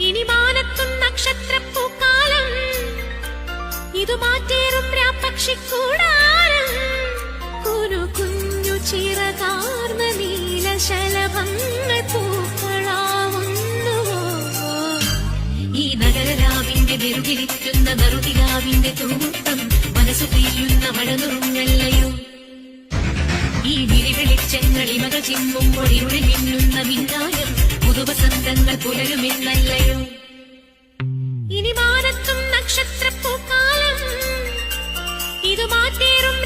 ഇനി മാനത്തും നക്ഷത്രപ്പൂക്കാലം. ഇതു മാറ്റേറും രാപ്പക്ഷിക്കൂടാരം കുരു കുഞ്ഞു ചിറകാർന്ന നീലശലഭങ്ങൾ പൂക്കളാവുന്നുവോ? ഈ നഗരരാവിന്റെ നെറുകിരിക്കുന്ന നറുതിരാവിന്റെ തൂമുട്ടം മനസ്സു തീയുന്ന മഴനുറുങ്ങല്ലയോ? ഈ വിരിവെളിച്ചങ്ങൾ ഇമകൾ ചിമ്മുമ്പോൾ ഇരുളിൽ മിന്നുന്ന മിന്നായം പുതുവസന്തങ്ങൾ പുലരുമിന്നല്ലയോ? ഇനി മാനത്തും നക്ഷത്രപ്പൂക്കാലം ഇത് മാറ്റേറും